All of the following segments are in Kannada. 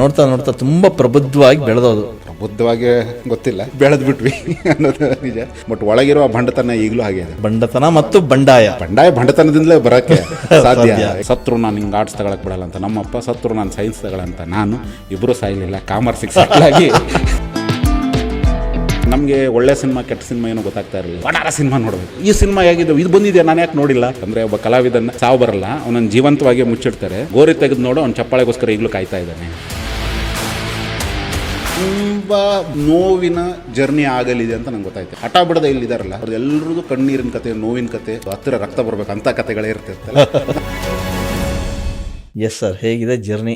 ನೋಡ್ತಾ ನೋಡ್ತಾ ತುಂಬ ಪ್ರಬುದ್ಧವಾಗಿ ಬೆಳೆದೋದು. ಪ್ರಬುದ್ಧವಾಗಿ ಗೊತ್ತಿಲ್ಲ ಬೆಳೆದ್ ಬಿಟ್ವಿ ಅನ್ನೋದು ನಿಜ. ಬಟ್ ಒಳಗಿರುವ ಬಂಡತನ ಈಗಲೂ ಹಾಗೆ ಇದೆ. ಬಂಡತನ ಮತ್ತು ಬಂಡಾಯ. ಬಂಡಾಯ ಬಂಡತನದಿಂದಲೇ ಬರಕ್ಕೆ ಸಾಧ್ಯ. ಸತ್ರು ನಾನು ಹಿಂಗೆ ಆರ್ಟ್ಸ್ ತಗೊಳಕ್ ಬಿಡಲ್ಲ ಅಂತ. ನಮ್ಮಪ್ಪ ಸತ್ರು ನಾನು ಸೈನ್ಸ್ ತಗೊಳ್ಳಂತ ನಾನು ಇಬ್ಬರು ಸಾಯ್ಲಿಲ್ಲ ಕಾಮರ್ಸ್ ಆಗಿ. ನಮಗೆ ಒಳ್ಳೆ ಸಿನಿಮಾ ಕೆಟ್ಟ ಸಿನಿಮಾ ಏನೋ ಗೊತ್ತಾಗ್ತಾ ಇರಲಿಲ್ಲ. ಬಡಾರ ಸಿನಿಮಾ ನೋಡಬೇಕು. ಈ ಸಿನಿಮಾ ಹೇಗಿದೆ ಇದು ಬಂದಿದೆ ನಾನು ಯಾಕೆ ನೋಡಿಲ್ಲ? ಅಂದ್ರೆ ಒಬ್ಬ ಕಲಾವಿದನ್ನ ಸಾವು ಬರಲ್ಲ. ಅವನನ್ನು ಜೀವಂತವಾಗಿ ಮುಚ್ಚಿಡ್ತಾರೆ. ಗೋರಿ ತೆಗೆದು ನೋಡು ಅವ್ನು ಚಪ್ಪಾಳೆಗೋಸ್ಕರ ಈಗಲೂ ಕಾಯ್ತಾ ಇದ್ದಾನೆ. ತುಂಬ ನೋವಿನ ಜರ್ನಿ ಆಗಲಿದೆ ಅಂತ ನಂಗೆ ಗೊತ್ತಾಯ್ತು. ಹಠ ಬಿಡದೆ ಇಲ್ಲಿದಾರಲ್ಲ ಅವ್ರದ್ದು ಕಣ್ಣೀರಿನ ಕತೆ ನೋವಿನ ಕತೆ ಹತ್ತಿರ ರಕ್ತ ಬರ್ಬೇಕು ಅಂತ ಕತೆಗಳೇ ಇರ್ತಿರ್ತಲ್ಲ. ಎಸ್ ಸರ್ ಹೇಗಿದೆ ಜರ್ನಿ?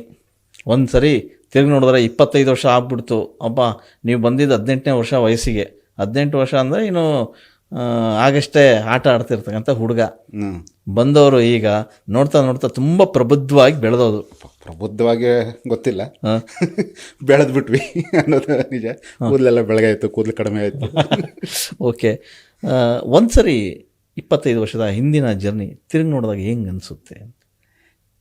ಒಂದು ಸರಿ ತಿರುಗಿ ನೋಡಿದ್ರೆ ಇಪ್ಪತ್ತೈದು ವರ್ಷ ಆಗ್ಬಿಡ್ತು. ಅಪ್ಪ ನೀವು ಬಂದಿದ್ದು ಹದಿನೆಂಟನೇ ವರ್ಷ ವಯಸ್ಸಿಗೆ. ಹದಿನೆಂಟು ವರ್ಷ ಅಂದರೆ ಇನ್ನು ಆಗಷ್ಟೇ ಆಟ ಆಡ್ತಿರ್ತಕ್ಕಂಥ ಹುಡುಗ. ಬಂದವರು ಈಗ ನೋಡ್ತಾ ನೋಡ್ತಾ ತುಂಬ ಪ್ರಬುದ್ಧವಾಗಿ ಬೆಳೆದೋದು ಪ್ರಬುದ್ಧವಾಗಿ ಗೊತ್ತಿಲ್ಲ. ಬೆಳೆದ್ ಬಿಟ್ವಿ ಅನ್ನೋದು ನಿಜ. ಕೂದಲೆಲ್ಲ ಬೆಳಗಾಯ್ತು ಕೂದಲು ಕಡಿಮೆ ಆಯ್ತು. ಓಕೆ. ಒಂದು ಸರಿ ಇಪ್ಪತ್ತೈದು ವರ್ಷದ ಹಿಂದಿನ ಜರ್ನಿ ತಿರುಗಿ ನೋಡಿದಾಗ ಹೆಂಗೆ ಅನಿಸುತ್ತೆ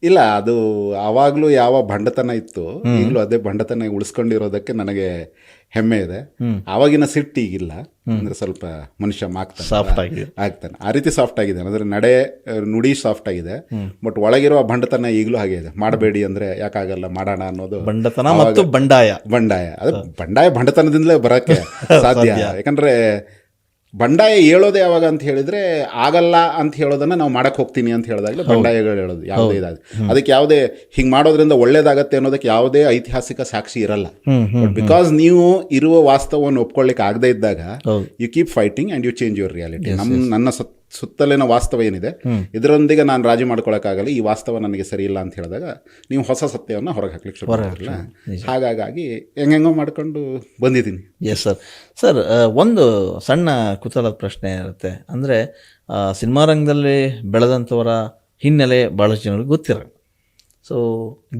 ಇಲ್ಲ ಅದು ಆವಾಗಲೂ ಯಾವ ಭಂಡತನ ಇತ್ತು ಈಗಲೂ ಅದೇ ಭಂಡತನ ಉಳಿಸ್ಕೊಂಡಿರೋದಕ್ಕೆ ನನಗೆ ಹೆಮ್ಮೆ ಇದೆ. ಆವಾಗಿನ ಸಿಟ್ಟು ಈಗಿಲ್ಲ. ಅಂದ್ರೆ ಸ್ವಲ್ಪ ಮನುಷ್ಯ ಆಗಿದೆ. ಆಗ್ತಾನೆ. ಆ ರೀತಿ ಸಾಫ್ಟ್ ಆಗಿದೆ. ಅಂದ್ರೆ ನಡೆ ನುಡಿ ಸಾಫ್ಟ್ ಆಗಿದೆ. ಬಟ್ ಒಳಗಿರುವ ಬಂಡತನ ಭಂಡತನ ಈಗಲೂ ಹಾಗೆ ಇದೆ. ಮಾಡಬೇಡಿ ಅಂದ್ರೆ ಯಾಕಾಗಲ್ಲ ಮಾಡೋಣ ಅನ್ನೋದು ಬಂಡತನ ಮತ್ತು ಬಂಡಾಯ. ಬಂಡಾಯ. ಅದು ಬಂಡಾಯ ಭಂಡತನದಿಂದಲೇ ಬರಕ್ಕೆ ಸಾಧ್ಯ. ಯಾಕಂದ್ರೆ ಬಂಡಾಯ ಹೇಳೋದೇ ಯಾವಾಗ ಅಂತ ಹೇಳಿದ್ರೆ ಆಗಲ್ಲ ಅಂತ ಹೇಳೋದನ್ನ ನಾವು ಮಾಡಕ್ ಹೋಗ್ತೀನಿ ಅಂತ ಹೇಳಿದಾಗಲೇ ಬಂಡಾಯಗಳು ಹೇಳೋದು ಯಾವುದೇ ಇದಾಗ ಅದಕ್ಕೆ ಯಾವುದೇ ಹಿಂಗ್ ಮಾಡೋದ್ರಿಂದ ಒಳ್ಳೇದಾಗತ್ತೆ ಅನ್ನೋದಕ್ಕೆ ಯಾವುದೇ ಐತಿಹಾಸಿಕ ಸಾಕ್ಷಿ ಇರಲ್ಲ. ಬಟ್ ಬಿಕಾಸ್ ನೀವು ಇರುವ ವಾಸ್ತವವನ್ನು ಒಪ್ಕೊಳ್ಳಿಕ್ಕೆ ಆಗದೆ ಇದ್ದಾಗ you keep fighting and you change your reality ನಮ್ಮ ನನ್ನ ಸುತ್- ಸುತ್ತಲಿನ ವಾಸ್ತವ ಏನಿದೆ ಇದರೊಂದಿಗೆ ನಾನು ರಾಜಿ ಮಾಡ್ಕೊಳಕ್ಕಾಗಲ್ಲ ಈ ವಾಸ್ತವ ನನಗೆ ಸರಿ ಇಲ್ಲ ಅಂತ ಹೇಳಿದಾಗ ನೀವು ಹೊಸ ಸತ್ಯವನ್ನು ಹೊರಗೆ ಹಾಕ್ಲಿಕ್ಕೆ ಶುರು ಮಾಡಿರಲ್ಲ ಹಾಗಾಗಿ ಹೆಂಗೆಂಗೋ ಮಾಡ್ಕೊಂಡು ಬಂದಿದ್ದೀನಿ. ಎಸ್ ಸರ್ ಸರ್ ಒಂದು ಸಣ್ಣ ಕುತೂಹಲದ ಪ್ರಶ್ನೆ ಇರುತ್ತೆ. ಅಂದರೆ ಸಿನಿಮಾ ರಂಗದಲ್ಲಿ ಬೆಳೆದಂಥವರ ಹಿನ್ನೆಲೆ ಭಾಳಷ್ಟು ಜನರಿಗೆ ಗೊತ್ತಿರಲ್ಲ. ಸೊ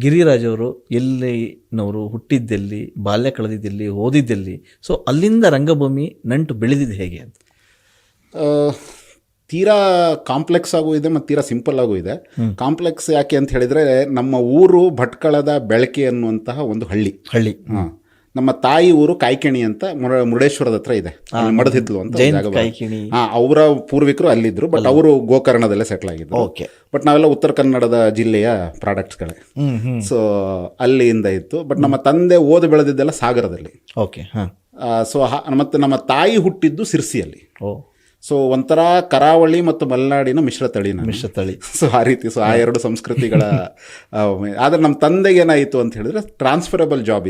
ಗಿರಿರಾಜ್ ಅವರು ಎಲ್ಲಿನವರು ಹುಟ್ಟಿದ್ದೆಲ್ಲಿ ಬಾಲ್ಯ ಕಳೆದಿದ್ದೆಲ್ಲಿ ಓದಿದ್ದೆಲ್ಲಿ? ಸೊ ಅಲ್ಲಿಂದ ರಂಗಭೂಮಿ ನಂಟು ಬೆಳೆದಿದ್ದು ಹೇಗೆ ಅಂತ? ತೀರಾ ಕಾಂಪ್ಲೆಕ್ಸ್ ಆಗೂ ಇದೆ ಮತ್ತು ತೀರಾ ಸಿಂಪಲ್ ಆಗೂ ಇದೆ. ಕಾಂಪ್ಲೆಕ್ಸ್ ಯಾಕೆ ಅಂತ ಹೇಳಿದ್ರೆ ನಮ್ಮ ಊರು ಭಟ್ಕಳದ ಬೆಳಕೆ ಅನ್ನುವಂತಹ ಒಂದು ಹಳ್ಳಿ. ಹಳ್ಳಿ. ಹಾ. ನಮ್ಮ ತಾಯಿ ಊರು ಕಾಯ್ಕಿಣಿ ಅಂತ ಮುರ- ಮುರುಡೇಶ್ವರದ ಹತ್ರ ಇದೆ. ಮಡದಿದ್ಲು ಅಂತ ಹಾ ಅವರ ಪೂರ್ವಿಕರು ಅಲ್ಲಿದ್ರು ಬಟ್ ಅವರು ಗೋಕರ್ಣದಲ್ಲೇ ಸೆಟ್ಲ್ ಆಗಿದ್ರು. ಓಕೆ. ಬಟ್ ನಾವೆಲ್ಲ ಉತ್ತರ ಕನ್ನಡದ ಜಿಲ್ಲೆಯ ಪ್ರಾಡಕ್ಟ್ಸ್ಗಳೇ ಗಳೇ. ಹ್ಞೂ ಸೊ ಅಲ್ಲಿಯಿಂದ ಇತ್ತು ಬಟ್ ನಮ್ಮ ತಂದೆ ಓದ್ ಬೆಳೆದಿದ್ದೆಲ್ಲ ಸಾಗರದಲ್ಲಿ. ಓಕೆ ಹಾಂ. ಸೊ ಮತ್ತೆ ನಮ್ಮ ತಾಯಿ ಹುಟ್ಟಿದ್ದು ಸಿರ್ಸಿಯಲ್ಲಿ. ಓ. ಸೊ ಒಂಥರ ಕರಾವಳಿ ಮತ್ತು ಮಲೆನಾಡಿನ ಮಿಶ್ರ ತಳಿ ನಾನು. ಮಿಶ್ರ ತಳಿ. ಸೊ ಆ ರೀತಿ ಸೊ ಆ ಎರಡು ಸಂಸ್ಕೃತಿಗಳ ಆದ್ರೆ ನಮ್ಮ ತಂದೆಗೆ ಏನಾಯಿತು ಅಂತ ಹೇಳಿದ್ರೆ ಟ್ರಾನ್ಸ್ಫರಬಲ್ ಜಾಬ್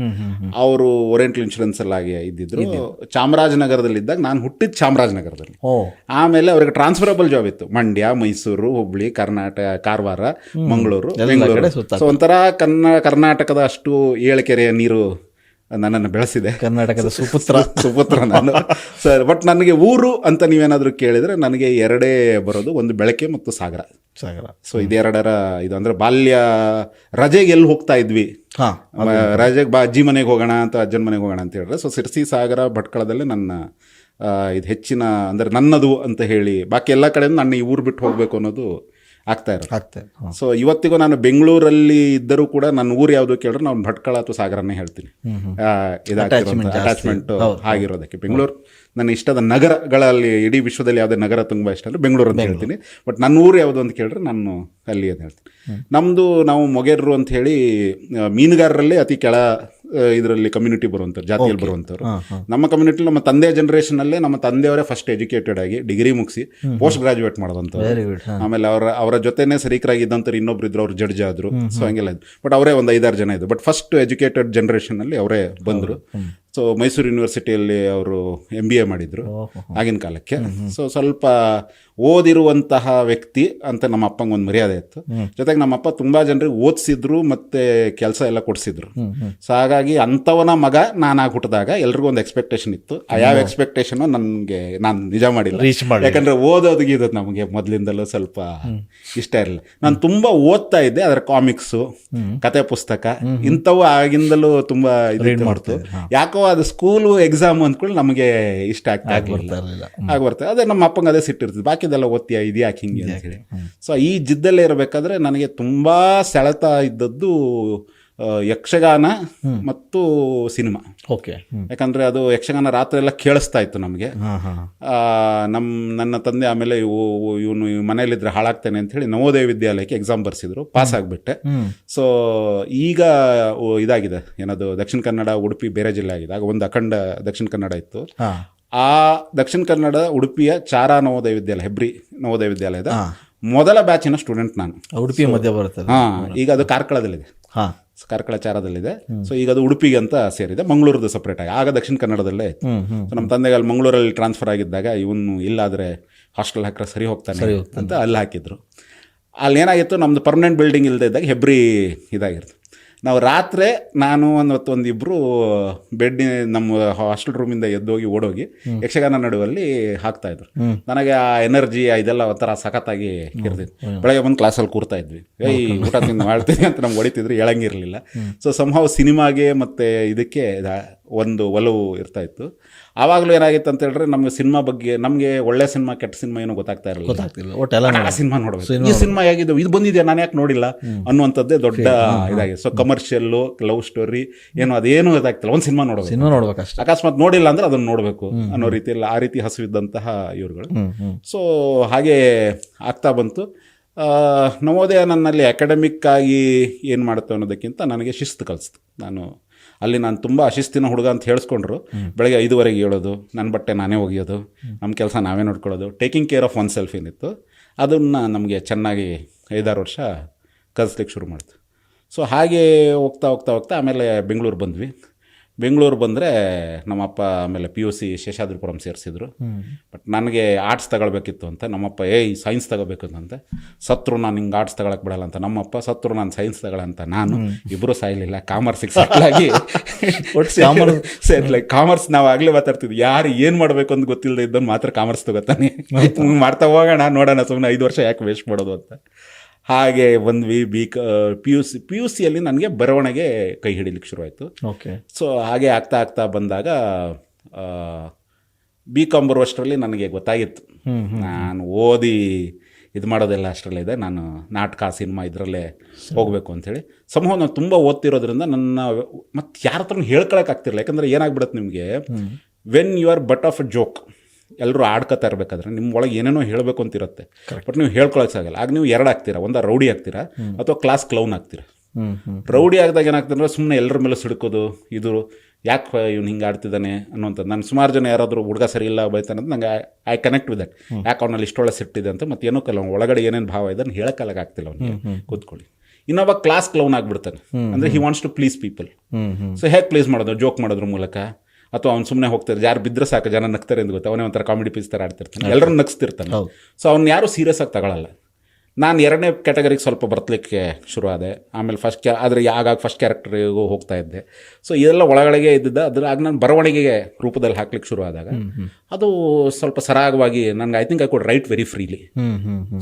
ಹ್ಞೂ ಅವರು ಓರಿಯೆಂಟಲ್ ಇನ್ಶೂರೆನ್ಸ್ ಅಲ್ಲಾಗಿ ಇದ್ದಿದ್ರು. ಚಾಮರಾಜನಗರದಲ್ಲಿ ಇದ್ದಾಗ ನಾನು ಹುಟ್ಟಿದ ಚಾಮರಾಜನಗರದಲ್ಲಿ. ಆಮೇಲೆ ಅವ್ರಿಗೆ ಟ್ರಾನ್ಸ್ಫರಬಲ್ ಜಾಬ್ ಇತ್ತು. ಮಂಡ್ಯ ಮೈಸೂರು ಹುಬ್ಳಿ ಕರ್ನಾಟಕ ಕಾರವಾರ ಮಂಗಳೂರು ಬೆಂಗಳೂರು. ಸೊ ಒಂಥರ ಕನ್ನ ಕರ್ನಾಟಕದ ಅಷ್ಟು ಏಳಕೆರೆಯ ನೀರು ನನ್ನನ್ನು ಬೆಳೆಸಿದೆ. ಕರ್ನಾಟಕದ ಸುಪುತ್ರ. ಸುಪುತ್ರ ನಾನು. ಸರ್ ಬಟ್ ನನಗೆ ಊರು ಅಂತ ನೀವೇನಾದರೂ ಕೇಳಿದರೆ ನನಗೆ ಎರಡೇ ಬರೋದು ಒಂದು ಬೆಳಕೆ ಮತ್ತು ಸಾಗರ. ಸಾಗರ. ಸೊ ಇದೆರಡರ ಇದು ಅಂದರೆ ಬಾಲ್ಯ ರಜೆಗೆ ಎಲ್ಲಿ ಹೋಗ್ತಾ ಇದ್ವಿ? ಹಾಂ ರಜೆಗೆ ಬಾ ಅಜ್ಜಿ ಮನೆಗೆ ಹೋಗೋಣ ಅಂತ ಅಜ್ಜನ ಮನೆಗೆ ಹೋಗೋಣ ಅಂತ ಹೇಳಿದ್ರೆ ಸೊ ಸಿರ್ಸಿ ಸಾಗರ ಭಟ್ಕಳದಲ್ಲಿ ನನ್ನ ಇದು ಹೆಚ್ಚಿನ ಅಂದರೆ ನನ್ನದು ಅಂತ ಹೇಳಿ ಬಾಕಿ ಎಲ್ಲ ಕಡೆಯಿಂದ ನನ್ನ ಈ ಊರು ಬಿಟ್ಟು ಹೋಗಬೇಕು ಅನ್ನೋದು ಆಗ್ತಾ ಇರೋದು ಆಗ್ತಾ ಇರೋದು ಸೊ ಇವತ್ತಿಗೂ ನಾನು ಬೆಂಗಳೂರಲ್ಲಿ ಇದ್ದರೂ ಕೂಡ ನನ್ನ ಊರು ಯಾವುದು ಕೇಳಿದ್ರೆ ನಾನು ಭಟ್ಕಳ ಅಥವಾ ಸಾಗರನೇ ಹೇಳ್ತೀನಿ. ಅಟ್ಯಾಚ್ಮೆಂಟ್ ಆಗಿರೋದಕ್ಕೆ. ಬೆಂಗಳೂರು ನನ್ನ ಇಷ್ಟದ ನಗರಗಳಲ್ಲಿ ಇಡೀ ವಿಶ್ವದಲ್ಲಿ ಯಾವುದೇ ನಗರ ತುಂಬ ಇಷ್ಟ ಅಂದ್ರೆ ಬೆಂಗಳೂರು ಅಂತ ಹೇಳ್ತೀನಿ. ಬಟ್ ನನ್ನ ಊರು ಯಾವುದು ಅಂತ ಕೇಳಿದ್ರೆ ನಾನು ಅಲ್ಲಿ ಅಂತ ಹೇಳ್ತೀನಿ. ನಮ್ಮದು ನಾವು ಮೊಗೇರರು ಅಂತ ಹೇಳಿ ಮೀನುಗಾರರಲ್ಲಿ ಅತಿ ಕೆಳ ಇದರಲ್ಲಿ ಕಮ್ಯುನಿಟಿ ಬರುವಂಥವ್ರು ಜಾತಿಯಲ್ಲಿ ಬರುವಂಥವ್ರು. ನಮ್ಮ ಕಮ್ಯುನಿಟಿ ನಮ್ಮ ತಂದೆ ಜನರೇಷನಲ್ಲೇ ನಮ್ಮ ತಂದೆಯವರೇ ಫಸ್ಟ್ ಎಜುಕೇಟೆಡ್ ಆಗಿ ಡಿಗ್ರಿ ಮುಗಿಸಿ ಪೋಸ್ಟ್ ಗ್ರಾಜುಯೇಟ್ ಹಾಂ. ಆಮೇಲೆ ಅವರ ಅವರ ಜೊತೆನೇ ಸರೀಕರಾಗಿದ್ದಂಥವ್ರು ಇನ್ನೊಬ್ರು ಇದ್ರು ಅವ್ರು ಜಡ್ಜ್ ಆದ್ರು. ಸೊ ಹಂಗೆಲ್ಲ ಬಟ್ ಅವರೇ ಒಂದು ಐದಾರು ಜನ ಇದ್ರು. ಬಟ್ ಫಸ್ಟ್ ಎಜುಕೇಟೆಡ್ ಜನರೇಷನ್ ಅಲ್ಲಿ ಅವರೇ ಬಂದರು. ಸೊ ಮೈಸೂರು ಯೂನಿವರ್ಸಿಟಿಯಲ್ಲಿ ಅವರು ಎಂ ಬಿ ಎ ಮಾಡಿದ್ರು ಆಗಿನ ಕಾಲಕ್ಕೆ. ಸೊ ಸ್ವಲ್ಪ ಓದಿರುವಂತಹ ವ್ಯಕ್ತಿ ಅಂತ ನಮ್ಮ ಅಪ್ಪಂಗೆ ಒಂದು ಮರ್ಯಾದೆ ಇತ್ತು. ಜೊತೆಗೆ ನಮ್ಮ ಅಪ್ಪ ತುಂಬಾ ಜನರಿಗೆ ಓದಿಸಿದ್ರು ಮತ್ತೆ ಕೆಲಸ ಎಲ್ಲ ಕೊಡಿಸಿದ್ರು. ಸೊ ಹಾಗಾಗಿ ಅಂಥವನ ಮಗ ನಾನಾಗಿ ಹುಟ್ಟಿದಾಗ ಎಲ್ರಿಗೂ ಒಂದು ಎಕ್ಸ್ಪೆಕ್ಟೇಷನ್ ಇತ್ತು. ಆ ಯಾವ ಎಕ್ಸ್ಪೆಕ್ಟೇಷನು ನನಗೆ ನಾನು ನಿಜ ಮಾಡಿಲ್ಲ. ಯಾಕಂದರೆ ಓದೋದಗಿದ್ದು ನಮಗೆ ಮೊದಲಿಂದಲೂ ಸ್ವಲ್ಪ ಇಷ್ಟ ಇರಲಿಲ್ಲ. ನಾನು ತುಂಬಾ ಓದ್ತಾ ಇದ್ದೆ ಅದರ ಕಾಮಿಕ್ಸು ಕತೆ ಪುಸ್ತಕ ಇಂಥವು ಆಗಿಂದಲೂ ತುಂಬಾ ಇದು ಮಾಡ್ತು ಯಾಕೋ ಅದು ಸ್ಕೂಲು ಎಕ್ಸಾಮ್ ಅಂದ್ಕೊಂಡು ನಮಗೆ ಇಷ್ಟ ಆಗ್ತಾ ಬರ್ತಾ ಇರಲಿಲ್ಲ. ಆಗ ಬರ್ತದೆ ಅದೇ ನಮ್ಮ ಅಪ್ಪಂಗೆ ಅದೇ ಸಿಟ್ಟಿರ್ತದೆ. ಬಾಕಿದೆಲ್ಲ ಓದ್ತೀಯ ಇದು ಯಾಕೆ ಹಿಂಗೆ ಅಂತ ಹೇಳಿ. ಸೊ ಈ ಜಿದ್ದಲ್ಲೇ ಇರಬೇಕಾದ್ರೆ ನನಗೆ ತುಂಬಾ ಸೆಳೆತ ಇದ್ದದ್ದು ಯಕ್ಷಗಾನ ಮತ್ತು ಸಿನಿಮಾ. ಓಕೆ. ಯಾಕಂದ್ರೆ ಅದು ಯಕ್ಷಗಾನ ರಾತ್ರಿ ಎಲ್ಲ ಕೇಳಿಸ್ತಾ ಇತ್ತು ನಮಗೆ. ನಮ್ಮ ನನ್ನ ತಂದೆ ಆಮೇಲೆ ಇವು ಇವನು ಮನೇಲಿದ್ರೆ ಹಾಳಾಗ್ತೇನೆ ಅಂತ ಹೇಳಿ ನವೋದಯ ವಿದ್ಯಾಲಯಕ್ಕೆ ಎಕ್ಸಾಮ್ ಬರ್ಸಿದ್ರು. ಪಾಸ್ ಆಗಿಬಿಟ್ಟೆ. ಸೊ ಈಗ ಇದಾಗಿದೆ. ಏನದು ದಕ್ಷಿಣ ಕನ್ನಡ ಉಡುಪಿ ಬೇರೆ ಜಿಲ್ಲೆ ಆಗಿದೆ. ಆಗ ಒಂದು ಅಖಂಡ ದಕ್ಷಿಣ ಕನ್ನಡ ಇತ್ತು. ಆ ದಕ್ಷಿಣ ಕನ್ನಡ ಉಡುಪಿಯ ಚಾರಾ ನವೋದಯ ವಿದ್ಯಾಲಯ ಹೆಬ್ರಿ ನವೋದಯ ವಿದ್ಯಾಲಯದ ಮೊದಲ ಬ್ಯಾಚಿನ ಸ್ಟೂಡೆಂಟ್ ನಾನು. ಉಡುಪಿ ಮಧ್ಯ ಬರುತ್ತೆ ಹಾಂ ಈಗ ಅದು ಕಾರ್ಕಳದಲ್ಲಿದೆ. ಹಾಂ. ಕಾರ್ಕಳ ಚಾರದಲ್ಲಿದೆ ಸೊ ಈಗ ಅದು ಉಡುಪಿಗೆ ಅಂತ ಸೇರಿದೆ. ಮಂಗಳೂರದ್ದು ಸಪ್ರೇಟ್ ಆಗಿ. ಆಗ ದಕ್ಷಿಣ ಕನ್ನಡದಲ್ಲೇ ಇತ್ತು. ಸೊ ನಮ್ಮ ತಂದೆಗೆ ಅಲ್ಲಿ ಮಂಗಳೂರಲ್ಲಿ ಟ್ರಾನ್ಸ್ಫರ್ ಆಗಿದ್ದಾಗ ಇವನು ಇಲ್ಲಾದರೆ ಹಾಸ್ಟೆಲ್ ಹಾಕ್ರ ಸರಿ ಹೋಗ್ತಾನೆ ಅಂತ ಅಲ್ಲಿ ಹಾಕಿದ್ರು. ಅಲ್ಲಿ ಏನಾಗಿತ್ತು ನಮ್ಮದು ಪರ್ಮನೆಂಟ್ ಬಿಲ್ಡಿಂಗ್ ಇಲ್ಲದೆ ಇದ್ದಾಗ ಹೆಬ್ರಿ ಇದಾಗಿರುತ್ತೆ ನಾವು ರಾತ್ರಿ ನಾನು ಒಂದು ಒಂದಿಬ್ರು ಬೆಡ್ ನಮ್ಮ ಹಾಸ್ಟೆಲ್ ರೂಮಿಂದ ಎದ್ದೋಗಿ ಓಡೋಗಿ ಯಕ್ಷಗಾನ ನಡುವಲ್ಲಿ ಹಾಕ್ತಾ ಇದ್ರು. ನನಗೆ ಆ ಎನರ್ಜಿ ಇದೆಲ್ಲ ಒಂಥರ ಸಖತ್ತಾಗಿ ಇರ್ತಿತ್ತು. ಬೆಳಗ್ಗೆ ಬಂದು ಕ್ಲಾಸಲ್ಲಿ ಕೂರ್ತಾ ಇದ್ವಿ. ಏಯ್ ಊಟ ತಿಂದು ಮಾಡ್ತೀನಿ ಅಂತ ನಮ್ಗೆ ಹೊಡಿತಿದ್ರು ಹೇಳಂಗಿರಲಿಲ್ಲ ಸೊ ಸಂಭವ ಸಿನಿಮಾಗೆ ಮತ್ತೆ ಇದಕ್ಕೆ ಇದ- ಒಂದು ಒಲವು ಇರ್ತಾ ಇತ್ತು. ಆವಾಗಲೂ ಏನಾಗಿತ್ತು ಅಂತ ಹೇಳಿದ್ರೆ ನಮಗೆ ಸಿನಿಮಾ ಬಗ್ಗೆ ನಮಗೆ ಒಳ್ಳೆ ಸಿನಿಮಾ ಕೆಟ್ಟ ಸಿನಿಮಾ ಏನೋ ಗೊತ್ತಾಗ್ತಾ ಇರಲಿಲ್ಲ. ಗೊತ್ತಾಗ್ತಿಲ್ಲ ಒಟ್ಟೆಲ್ಲ ಆ ಸಿನಿಮಾ ನೋಡಬೇಕು. ಈ ಸಿನಿಮಾ ಹೇಗಿದೆ ಇದು ಬಂದಿದೆ ನಾನು ಯಾಕೆ ನೋಡಿಲ್ಲ ಅನ್ನುವಂಥದ್ದೇ ದೊಡ್ಡ ಇದಾಗಿದೆ. ಸೊ ಕಮರ್ಷಿಯಲ್ಲು ಲವ್ ಸ್ಟೋರಿ ಏನು ಅದೇನು ಇದಾಗ್ತಿಲ್ಲ. ಒಂದು ಸಿನಿಮಾ ನೋಡಬೇಕು. ಸಿನಿಮಾ ನೋಡ್ಬೇಕಷ್ಟೆ. ಅಕಸ್ಮಾತ್ ನೋಡಿಲ್ಲ ಅಂದ್ರೆ ಅದನ್ನು ನೋಡಬೇಕು ಅನ್ನೋ ರೀತಿಯಲ್ಲಿ ಆ ರೀತಿ ಹಸುವಿದ್ದಂತಹ ಇವರುಗಳು. ಸೊ ಹಾಗೆ ಆಗ್ತಾ ಬಂತು. ನವೋದಯ ನನ್ನಲ್ಲಿ ಅಕಾಡೆಮಿಕ್ ಆಗಿ ಏನು ಮಾಡುತ್ತೆ ಅನ್ನೋದಕ್ಕಿಂತ ನನಗೆ ಶಿಸ್ತು ಕಲಿಸ್ತು. ನಾನು ಅಲ್ಲಿ ನಾನು ತುಂಬ ಅಶಿಸ್ತಿನ ಹುಡುಗ ಅಂತ ಹೇಳಿಸ್ಕೊಂಡ್ರು. ಬೆಳಗ್ಗೆ ಐದುವರೆಗೆ ಹೇಳೋದು ನನ್ನ ಬಟ್ಟೆ ನಾನೇ ಒಗೆಯೋದು ನಮ್ಮ ಕೆಲಸ ನಾವೇ ನೋಡ್ಕೊಳ್ಳೋದು taking care of oneself ಏನಿತ್ತು. ಅದನ್ನು ನಮಗೆ ಚೆನ್ನಾಗಿ ಐದಾರು ವರ್ಷ ಕಲಿಸ್ಲಿಕ್ಕೆ ಶುರು ಮಾಡ್ತು. ಸೊ ಹಾಗೆ ಹೋಗ್ತಾ ಹೋಗ್ತಾ ಹೋಗ್ತಾ ಆಮೇಲೆ ಬೆಂಗಳೂರು ಬಂದ್ವಿ. ಬೆಂಗಳೂರು ಬಂದರೆ ನಮ್ಮಪ್ಪ ಆಮೇಲೆ ಪಿ ಯು ಸಿ ಶೇಷಾದ್ರಿಪುರಂ ಸೇರಿಸಿದ್ರು. ಬಟ್ ನನಗೆ ಆರ್ಟ್ಸ್ ತಗೊಳ್ಬೇಕಿತ್ತು ಅಂತ ನಮ್ಮಪ್ಪ ಏಯ್ ಸೈನ್ಸ್ ತಗೋಬೇಕು ಅಂತ ಸತ್ರು ನಾನು ಹಿಂಗೆ ಆರ್ಟ್ಸ್ ತಗೊಳಕ್ ಬಿಡಲ್ಲ ಅಂತ ನಮ್ಮಪ್ಪ ಸತ್ರು ನಾನು ಸೈನ್ಸ್ ತಗೊಳ್ಳಂತ ನಾನು ಇಬ್ಬರು ಸಾಯಲಿಲ್ಲ. ಕಾಮರ್ಸಿಗೆ ಸೆಟ್ಲಾಗಿ ಸೆಟ್ಲ್ ಕಾಮರ್ಸ್ ನಾವು ಆಗಲೇ ಮಾತಾಡ್ತಿದ್ವಿ. ಯಾರು ಏನು ಮಾಡಬೇಕು ಅಂತ ಗೊತ್ತಿಲ್ಲದೆ ಇದ್ದನ್ನು ಮಾತ್ರ ಕಾಮರ್ಸ್ ತಗೋತಾನೆ. ಮಾಡ್ತಾ ಹೋಗೋಣ ನೋಡೋಣ ಸುಮ್ಮನೆ ಐದು ವರ್ಷ ಯಾಕೆ ವೇಸ್ಟ್ ಮಾಡೋದು ಅಂತ. ಹಾಗೆ ಬಂದ್ವಿ ಬಿ ಕ P U C P U ಸಿಯಲ್ಲಿ ನನಗೆ ಬರವಣಿಗೆ ಕೈ ಹಿಡಿಲಿಕ್ಕೆ ಶುರುವಾಯಿತು. ಓಕೆ. ಸೊ ಹಾಗೆ ಆಗ್ತಾ ಆಗ್ತಾ ಬಂದಾಗ ಬಿ ಕಾಮ್ ಬರುವಷ್ಟರಲ್ಲಿ ನನಗೆ ಗೊತ್ತಾಗಿತ್ತು. ನಾನು ಓದಿ ಇದು ಮಾಡೋದೆಲ್ಲ ಅಷ್ಟರಲ್ಲಿದೆ ನಾನು ನಾಟಕ ಸಿನಿಮಾ ಇದರಲ್ಲೇ ಹೋಗಬೇಕು ಅಂಥೇಳಿ. ಸಮೂಹ ನಾನು ತುಂಬ ಓದ್ತಿರೋದ್ರಿಂದ ನನ್ನ ಮತ್ತು ಯಾರ ಹತ್ರ ಹೇಳ್ಕೊಳಕ್ಕಾಗ್ತಿರಲಿಲ್ಲ ಯಾಕಂದರೆ ಏನಾಗ್ಬಿಡುತ್ತೆ ನಿಮಗೆ when you are butt of a joke ಎಲ್ಲರೂ ಆಡ್ಕೊತಾ ಇರಬೇಕಾದ್ರೆ ನಿಮ್ಮ ಒಳಗೆ ಏನೇನೋ ಹೇಳಬೇಕು ಅಂತಿರುತ್ತೆ ಬಟ್ ನೀವು ಹೇಳ್ಕೊಳಕ್ಕಾಗಲ್ಲ. ಆಗ ನೀವು ಎರಡು ಆಗ್ತೀರಾ ಒಂದ ರೌಡಿ ಆಗ್ತೀರಾ ಅಥವಾ ಕ್ಲಾಸ್ ಕ್ಲೌನ್ ಆಗ್ತೀರಾ? ರೌಡಿ ಆಗಿದಾಗ ಏನಾಗ್ತಂದ್ರೆ ಸುಮ್ಮನೆ ಎಲ್ಲರ ಮೇಲೆ ಸಿಡ್ಕೋದು ಇದು ಯಾಕೆ ಇವ್ನು ಹಿಂಗೆ ಆಡ್ತಿದ್ದಾನೆ ಅನ್ನೋಂಥದ್ದು ನಾನು ಸುಮಾರು ಜನ ಯಾರಾದರೂ ಹುಡುಗ ಸರಿ ಇಲ್ಲ ಬೈತಾನೆ ಅಂತ ನಂಗೆ ಐ ಕನೆಕ್ಟ್ ವಿತ್ ದಟ್ ಯಾಕೆ ಅವನಲ್ಲಿ ಇಷ್ಟೊಳ್ಳೆ ಸಿಟ್ಟಿದೆ ಅಂತ ಮತ್ತೆ ಏನೋ ಕೆಲವು ಒಳಗಡೆ ಏನೇನು ಭಾವ ಇದೆ ಅದನ್ನು ಹೇಳಕ್ಕಾಗ ಆಗ್ತಿಲ್ಲ ಅವ್ನಿಗೆ. ಕೂತ್ಕೊಳ್ಳಿ. ಇನ್ನೊಬ್ಬ ಕ್ಲಾಸ್ ಕ್ಲೌನ್ ಆಗಿಬಿಡ್ತಾನೆ. ಅಂದರೆ he wants to please people so ಹೇಗೆ ಪ್ಲೇಸ್ ಮಾಡೋದು? ಜೋಕ್ ಮಾಡೋದ್ರ ಮೂಲಕ? ಅಥವಾ ಅವ್ನು ಸುಮ್ಮನೆ ಹೋಗ್ತಾರೆ. ಯಾರು ಬಿದ್ದರೆ ಸಾಕು ಜನ ನಗ್ತಾರೆ ಅಂತ ಗೊತ್ತಾ? ಅವನೇ ಒಂಥರ ಕಾಮಿಡಿ ಪೀಸ್ ಥರ ಆಡ್ತಿರ್ತಾನೆ. ಎಲ್ಲರೂ ನಗಿಸ್ತಿರ್ತಾನೆ. ಸೊ ಅವ್ನು ಯಾರು ಸೀರಿಯಸ್ ಆಗಿ ತಗೊಳ್ಳಲ್ಲ ನಾನು ಎರಡನೇ ಕ್ಯಾಟಗರಿಗೆ ಸ್ವಲ್ಪ ಬರ್ತಲಿಕ್ಕೆ ಶುರು ಆದೆ ಆಮೇಲೆ ಫಸ್ಟ್ ಕ್ಯಾ ಆದರೆ ಆಗಾಗ ಫಸ್ಟ್ ಕ್ಯಾರೆಕ್ಟರಿಗೂ ಹೋಗ್ತಾ ಇದ್ದೆ. ಸೊ ಇದೆಲ್ಲ ಒಳಗಡೆಗೆ ಇದ್ದಿದ್ದ. ಅದ್ರ ಆಗ ನಾನು ಬರವಣಿಗೆಗೆ ರೂಪದಲ್ಲಿ ಹಾಕ್ಲಿಕ್ಕೆ ಶುರು ಆದಾಗ ಅದು ಸ್ವಲ್ಪ ಸರಾಗವಾಗಿ ನನಗೆ I think I could write very freely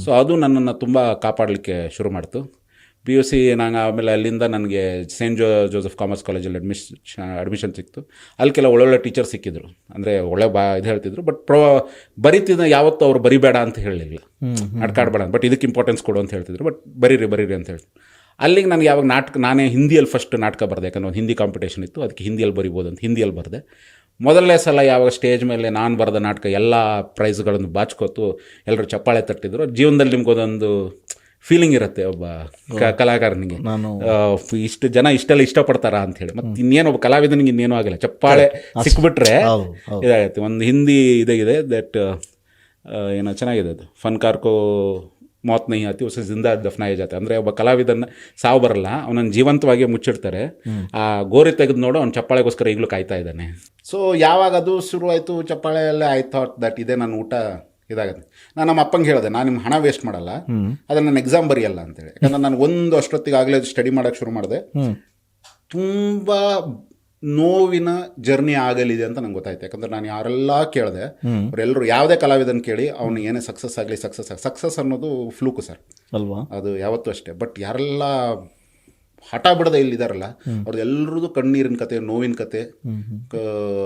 so ಅದು ನನ್ನನ್ನು ತುಂಬ ಕಾಪಾಡಲಿಕ್ಕೆ ಶುರು ಮಾಡ್ತು. ಪಿ ಯು ಸಿ ನಾನು ಆಮೇಲೆ ಅಲ್ಲಿಂದ ನನಗೆ ಸೇಂಟ್ ಜೋ ಜೋಸೆಫ್ ಕಾಮರ್ಸ್ ಕಾಲೇಜಲ್ಲಿ ಅಡ್ಮಿಷನ್ ಅಡ್ಮಿಷನ್ ಸಿಕ್ತು. ಅಲ್ಲಿ ಕೆಲವು ಒಳ್ಳೊಳ್ಳೆ ಟೀಚರ್ ಸಿಕ್ಕಿದ್ರು. ಅಂದರೆ ಒಳ್ಳೆ ಬಾ ಇದು ಹೇಳ್ತಿದ್ರು ಬಟ್ ಪ್ರೋ ಬರೀತಿದ್ದ ಯಾವತ್ತೂ ಅವ್ರು ಬರಿಬೇಡ ಅಂತ ಹೇಳಲಿಲ್ಲ. ನಡ್ಕಾಡ್ಬೇಡ ಬಟ್ ಇದಕ್ಕೆ ಇಂಪಾರ್ಟೆನ್ಸ್ ಕೊಡು ಅಂತ ಹೇಳ್ತಿದ್ರು. ಬಟ್ ಬರೀರಿ ಬರೀರಿ ಅಂತ ಹೇಳ್ತಿದ್ರು. ಅಲ್ಲಿಗೆ ನನಗೆ ಯಾವಾಗ ನಾಟಕ ನಾನೇ ಹಿಂದಿಯಲ್ಲಿ ಫಸ್ಟ್ ನಾಟಕ ಬರೆದೆ. ಯಾಕಂದ್ರೆ ಒಂದು ಹಿಂದಿ ಕಾಂಪಿಟೇಷನ್ ಇತ್ತು. ಅದಕ್ಕೆ ಹಿಂದಿಯಲ್ಲಿ ಬರಿಬೋದು ಅಂತ ಹಿಂದಿಯಲ್ಲಿ ಬರೆದೆ. ಮೊದಲನೇ ಸಲ ಯಾವಾಗ ಸ್ಟೇಜ್ ಮೇಲೆ ನಾನು ಬರೆದ ನಾಟಕ ಎಲ್ಲ ಪ್ರೈಸ್ಗಳನ್ನು ಬಾಚ್ಕೋತು ಎಲ್ಲರೂ ಚಪ್ಪಾಳೆ ತಟ್ಟಿದ್ರು. ಜೀವನದಲ್ಲಿ ನಿಮ್ಗೊಂದೊಂದು ಫೀಲಿಂಗ್ ಇರುತ್ತೆ ಒಬ್ಬ ಕಲಾಕಾರನಿಗೆ. ನಾನು ಇಷ್ಟು ಜನ ಇಷ್ಟೆಲ್ಲ ಇಷ್ಟಪಡ್ತಾರ ಅಂತ ಹೇಳಿ. ಮತ್ತೆ ಇನ್ನೇನು ಒಬ್ಬ ಕಲಾವಿದನಿಗೆ ಇನ್ನೇನು ಆಗಿಲ್ಲ. ಚಪ್ಪಾಳೆ ಸಿಕ್ಬಿಟ್ರೆ ಇದಾಗುತ್ತೆ. ಒಂದು ಹಿಂದಿ ಇದಾಗಿದೆ ದಟ್ ಏನೋ ಚೆನ್ನಾಗಿದೆ ಅದು. ಫನ್ಕಾರ್ಕೋ ಮೌತ್ ನೈ ಆತಿ ಹೊಸ ಜಿಂದಾ ದಫನಾಯ ಜಾತೆ. ಅಂದರೆ ಒಬ್ಬ ಕಲಾವಿದನ ಸಾವು ಬರಲ್ಲ. ಅವನನ್ನು ಜೀವಂತವಾಗಿ ಮುಚ್ಚಿಡ್ತಾರೆ. ಆ ಗೋರಿ ತೆಗೆದು ನೋಡು ಅವ್ನು ಚಪ್ಪಾಳೆಗೋಸ್ಕರ ಈಗಲೂ ಕಾಯ್ತಾ ಇದ್ದಾನೆ. ಸೊ ಯಾವಾಗ ಅದು ಶುರುವಾಯಿತು? ಚಪ್ಪಾಳೆ ಎಲ್ಲ ಐ ಥಾಟ್ ದಟ್ ಇದೆ ನನ್ನ ಊಟ? ಇದಾಗುತ್ತೆ. ನಾನು ನಮ್ಮ ಅಪ್ಪಂಗೆ ಹೇಳಿದೆ ನಾನು ನಿಮ್ಮ ಹಣ ವೇಸ್ಟ್ ಮಾಡಲ್ಲ ಅದನ್ನು ನಾನು ಎಕ್ಸಾಮ್ ಬರೆಯಲ್ಲ ಅಂತೇಳಿ. ಯಾಕಂದ್ರೆ ನಾನು ಒಂದು ಅಷ್ಟೊತ್ತಿಗೆ ಆಗಲೇ ಸ್ಟಡಿ ಮಾಡೋಕ್ಕೆ ಶುರು ಮಾಡಿದೆ. ತುಂಬ ನೋವಿನ ಜರ್ನಿ ಆಗಲಿದೆ ಅಂತ ನಂಗೆ ಗೊತ್ತಾಯ್ತು. ಯಾಕಂದ್ರೆ ನಾನು ಯಾರೆಲ್ಲ ಕೇಳಿದೆ ಅವರೆಲ್ಲರೂ ಯಾವುದೇ ಕಲಾವಿದನ ಕೇಳಿ ಅವನು ಏನೇ ಸಕ್ಸಸ್ ಆಗಲಿ ಸಕ್ಸಸ್ ಆಗಲಿ. ಸಕ್ಸಸ್ ಅನ್ನೋದು ಫ್ಲೂಕು ಸರ್ ಅಲ್ವಾ? ಅದು ಯಾವತ್ತೂ ಅಷ್ಟೇ. ಬಟ್ ಯಾರೆಲ್ಲ ಹಠ ಬಿಡದೆ ಇಲ್ಲಿದಾರಲ್ಲ ಅವ್ರದ್ದು ಎಲ್ಲರದು ಕಣ್ಣೀರಿನ ಕತೆ ನೋವಿನ ಕತೆ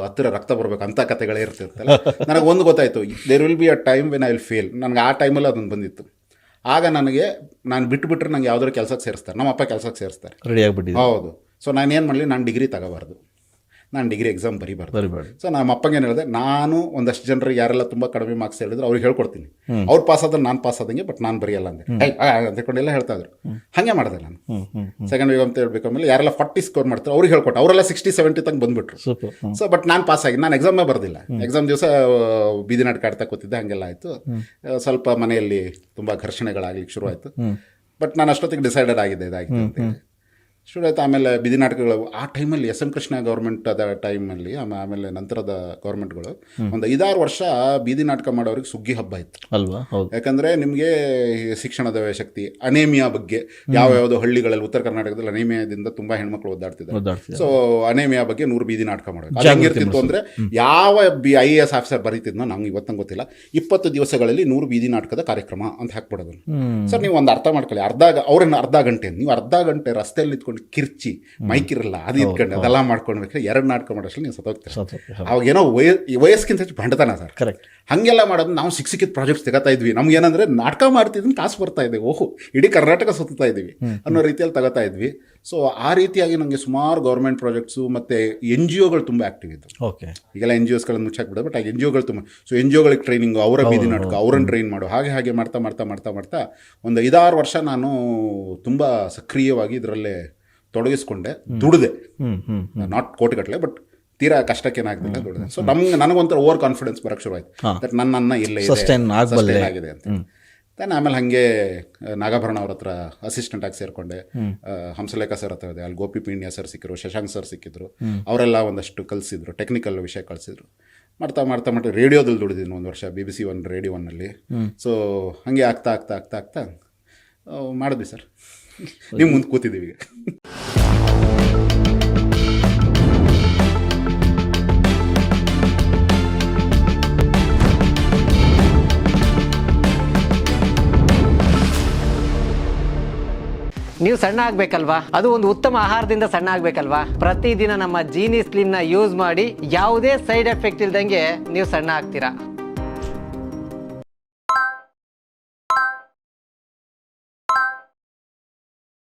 ಹತ್ತಿರ ರಕ್ತ ಬರಬೇಕು ಅಂತ ಕತೆಗಳೇ ಇರ್ತಿರ್ತಲ್ಲ. ನನಗೆ ಒಂದು ಗೊತ್ತಾಯ್ತು there will be a time when I will fail ನನಗೆ ಆ ಟೈಮಲ್ಲಿ ಅದೊಂದು ಬಂದಿತ್ತು. ಆಗ ನನಗೆ ನಾನು ಬಿಟ್ಟು ಬಿಟ್ಟರೆ ನಂಗೆ ಯಾವ್ದಾದ್ರು ಕೆಲಸಕ್ಕೆ ಸೇರಿಸ್ತಾರೆ. ನಮ್ಮ ಅಪ್ಪ ಕೆಲಸಕ್ಕೆ ಸೇರಿಸ್ತಾರೆ. ರೆಡಿ ಆಗಿಬಿಟ್ಟಿದೆ. ಹೌದು. ಸೊ ನಾನು ಏನು ಮಾಡಲಿ ನಾನು ಡಿಗ್ರಿ ತಗೋಬಾರ್ದು. ನಾನು ಡಿಗ್ರಿ ಎಕ್ಸಾಮ್ ಬರೀಬಾರ್ದು. ಸೊ ನಮ್ಮ ಅಪ್ಪಂಗೆ ಏನು ಹೇಳಿದೆ ನಾನು ಒಂದಷ್ಟು ಜನರು ಯಾರೆಲ್ಲ ತುಂಬ ಕಡಿಮೆ ಮಾರ್ಕ್ಸ್ ಹೇಳಿದ್ರು ಅವ್ರಿಗೆ ಹೇಳ್ಕೊಡ್ತೀನಿ. ಅವ್ರು ಪಾಸ್ ಆದ್ರೆ ನಾನು ಪಾಸ್ ಆದಂಗೆ ಬಟ್ ನಾನು ಬರೆಯಲ್ಲ ಅಂದೆ. ಅಂದ್ಕೊಂಡೆಲ್ಲ ಹೇಳ್ತಾ ಇದ್ರು. ಹಾಗೆ ಮಾಡಿದೆ ನಾನು. ಸೆಕೆಂಡ್ ವೇವ್ ಅಂತ ಹೇಳ್ಬೇಕು ಆಮೇಲೆ ಯಾರೆಲ್ಲ ಫಾರ್ಟಿ ಸ್ಕೋರ್ ಮಾಡ್ತಾರೆ ಅವ್ರಿಗೆ ಹೇಳ್ಕೊಟ್ಟು. ಅವರೆಲ್ಲ ಸಿಕ್ಸ್ಟಿ ಸೆವೆಂಟಿ ತನಕ ಬಂದ್ಬಿಟ್ರು. ಸೊ ಬಟ್ ನಾನು ಪಾಸ್ ಆಗಿ ನಾನು ಎಕ್ಸಾಮೇ ಬರ್ದಿಲ್ಲ. ಎಕ್ಸಾಮ್ ದಿವಸ ಬೀದಿ ನಾಟಕ ಆಡ್ತಾ ಕೂತಿದ್ದೆ ಹಾಗೆಲ್ಲ ಆಯಿತು. ಸ್ವಲ್ಪ ಮನೆಯಲ್ಲಿ ತುಂಬ ಘರ್ಷಣೆಗಳಾಗ್ಲಿಕ್ಕೆ ಶುರು ಆಯಿತು ಬಟ್ ನಾನು ಅಷ್ಟೊತ್ತಿಗೆ ಡಿಸೈಡೆಡ್ ಆಗಿದೆ ಇದಾಗಿದೆ ಅಂತ. ಶುರು ಆಯ್ತು ಆಮೇಲೆ ಬಿದಿ ನಾಟಕಗಳು ಆ ಟೈಮಲ್ಲಿ ಎಸ್ ಎಂ ಕೃಷ್ಣ ಗೌರ್ಮೆಂಟ್ ಅದ ಟೈಮಲ್ಲಿ ಆಮೇಲೆ ನಂತರದ ಗೌರ್ಮೆಂಟ್ಗಳು ಒಂದು ಐದಾರು ವರ್ಷ ಬೀದಿ ನಾಟಕ ಮಾಡೋರಿಗೆ ಸುಗ್ಗಿ ಹಬ್ಬ ಇತ್ತು. ಅಲ್ವಾ? ಯಾಕಂದ್ರೆ ನಿಮಗೆ ಶಿಕ್ಷಣದ ಶಕ್ತಿ ಅನೇಮಿಯಾ ಬಗ್ಗೆ ಯಾವ ಯಾವುದೋ ಹಳ್ಳಿಗಳಲ್ಲಿ ಉತ್ತರ ಕರ್ನಾಟಕದಲ್ಲಿ ಅನೇಮಿಯಾದಿಂದ ತುಂಬಾ ಹೆಣ್ಮಕ್ಳು ಒದ್ದಾಡ್ತಿದ್ದಾರೆ. ಸೊ ಅನೇಮಿಯಾ ಬಗ್ಗೆ ನೂರು ಬೀದಿ ನಾಟಕ ಮಾಡೋದು ಅದು ಹೆಂಗಿರ್ತಿತ್ತು ಅಂದ್ರೆ ಯಾವ B I A S officer ಬರೀತಿದ್ನೋ ನಮ್ಗೆ ಇವತ್ತಂಗೆ ಗೊತ್ತಿಲ್ಲ. ಇಪ್ಪತ್ತು ದಿವಸಗಳಲ್ಲಿ ನೂರು ಬೀದಿ ನಾಟಕದ ಕಾರ್ಯಕ್ರಮ ಅಂತ ಹಾಕ್ಬಿಡೋದು ಸರ್ ನೀವು ಒಂದು ಅರ್ಥ ಮಾಡ್ಕೊಳ್ಳಿ. ಅರ್ಧ ಅವ್ರನ್ನ ಅರ್ಧ ಗಂಟೆ ನೀವು ಅರ್ಧ ಗಂಟೆ ರಸ್ತೆಯಲ್ಲಿ ನಿಂತ್ಕೊಂಡು ಕಿರ್ಚಿ ಮೈಕ್ ಇರಲ್ಲ ಅದು ಇಟ್ಕೊಂಡು ಅದೆಲ್ಲ ಮಾಡ್ಕೊಂಡ್ಬೇಕಾದ್ರೆ ಎರಡು ನಾಟಕ ಮಾಡೋಷ್ಟು ನೀವು ಸತ್ತೋಗ್ತೀರ. ಅವಾಗ ಏನೋ ವಯ ವಯಸ್ಸಿಗಿಂತ ಹೆಚ್ಚು ಭಂಡತನ ಸರ್. ಕರೆಕ್ಟ್ ಹಾಗೆಲ್ಲ ಮಾಡೋದು ನಾವು ಸಿಕ್ಕ ಸಿಕ್ಕಿದ ಪ್ರಾಜೆಕ್ಟ್ಸ್ ತಗೋತಾ ಇದ್ವಿ. ನಮ್ಗೆ ಏನಂದ್ರೆ ನಾಟಕ ಮಾಡ್ತಿದ್ದೀನಿ ಕಾಸು ಬರ್ತಾ ಇದೆ. ಓಹೋ ಇಡೀ ಕರ್ನಾಟಕ ಸುತ್ತಾ ಇದ್ವಿ ಅನ್ನೋ ರೀತಿಯಲ್ಲಿ ತಗೋತಾ ಇದ್ವಿ. ಸೊ ಆ ರೀತಿಯಾಗಿ ನನಗೆ ಸುಮಾರು ಗೌರ್ಮೆಂಟ್ ಪ್ರಾಜೆಕ್ಟ್ಸು ಮತ್ತು ಎನ್ ಜಿ ಒಗಳು ತುಂಬ ಆ್ಯಕ್ಟಿವ್ ಇತ್ತು ಓಕೆ ಈಗೆಲ್ಲ ಎನ್ ಜಿ ಒಸ್ಗಳನ್ನು ಮುಚ್ಚಾಕ್ಬಿಡೋದು ಬಟ್ ಆ ಎನ್ ಜಿ ಒಗಳು ತುಂಬ ಸೊ ಎನ್ ಜಿ ಒಗಳಿಗೆ ಟ್ರೈನಿಂಗು ಅವರ ಬೀದಿ ನಾಟಕ ಅವ್ರನ್ನ ಟ್ರೈನ್ ಮಾಡು ಹಾಗೆ ಹಾಗೆ ಮಾಡ್ತಾ ಮಾಡ್ತಾ ಮಾಡ್ತಾ ಮಾಡ್ತಾ ಒಂದು ಐದಾರು ವರ್ಷ ನಾನು ತುಂಬ ಸಕ್ರಿಯವಾಗಿ ಇದರಲ್ಲೇ ತೊಡಗಿಸ್ಕೊಂಡೆ ದುಡಿದೆ. ನಾಟ್ ಕೋಟಿ ನಾಟ್ ಕೋಟಿಗಟ್ಟಲೆ ಬಟ್ ತೀರಾ ಕಷ್ಟಕ್ಕೆ ಏನಾಗ್ತಿಲ್ಲ ದುಡಿದೆ. ಸೊ ನಮ್ಗೆ ನನಗೊಂಥರ ಓವರ್ ಕಾನ್ಫಿಡೆನ್ಸ್ ಬರೋಕ್ಕೆ ಶುರು ಆಯ್ತು ದಟ್ ನನ್ನ ಅನ್ನ ಇಲ್ಲೇ ಆಗಿದೆ ಅಂತ. ದೆನ್ ಆಮೇಲೆ ಹಾಗೆ ನಾಗಾಭರಣ ಅವ್ರ ಹತ್ರ ಅಸಿಸ್ಟೆಂಟ್ ಆಗಿ ಸೇರಿಕೊಂಡೆ. ಹಂಸಲೇಖ ಸರ್ ಹತ್ರ ಇದೆ ಅಲ್ಲಿ ಗೋಪಿ ಪೀಣ್ಯ ಸರ್ ಸಿಕ್ಕಿದ್ರು ಶಶಾಂಕ್ ಸರ್ ಸಿಕ್ಕಿದ್ರು. ಅವರೆಲ್ಲ ಒಂದಷ್ಟು ಕಲಿಸಿದ್ರು ಟೆಕ್ನಿಕಲ್ ವಿಷಯ ಕಲಿಸಿದ್ರು ಮಾಡ್ತಾ ಮಾಡ್ತಾ ಮಾಡ್ತಾ ರೇಡಿಯೋದಲ್ಲಿ ದುಡಿದಿದ್ದೀನಿ ಒಂದು ವರ್ಷ B B C one radio ಒನ್ನಲ್ಲಿ ಸೊ ಹಾಗೆ ಆಗ್ತಾ ಆಗ್ತಾ ಆಗ್ತಾ ಆಗ್ತಾ ಮಾಡಿದ್ವಿ ಸರ್ ನೀವು ಮುಂದೆ ಕೂತಿದ್ದೀವಿ ಈಗ. ನೀವು ಸಣ್ಣ ಆಗ್ಬೇಕಲ್ವಾ? ಅದು ಒಂದು ಉತ್ತಮ ಆಹಾರದಿಂದ ಸಣ್ಣ ಆಗ್ಬೇಕಲ್ವಾ? ಪ್ರತಿದಿನ ನಮ್ಮ ಜೀನಿ ಸ್ಲಿಮ್ನ ಯೂಸ್ ಮಾಡಿ ಯಾವುದೇ ಸೈಡ್ ಎಫೆಕ್ಟ್ ಇಲ್ದಂಗೆ ನೀವು ಸಣ್ಣ ಆಗ್ತೀರಾ?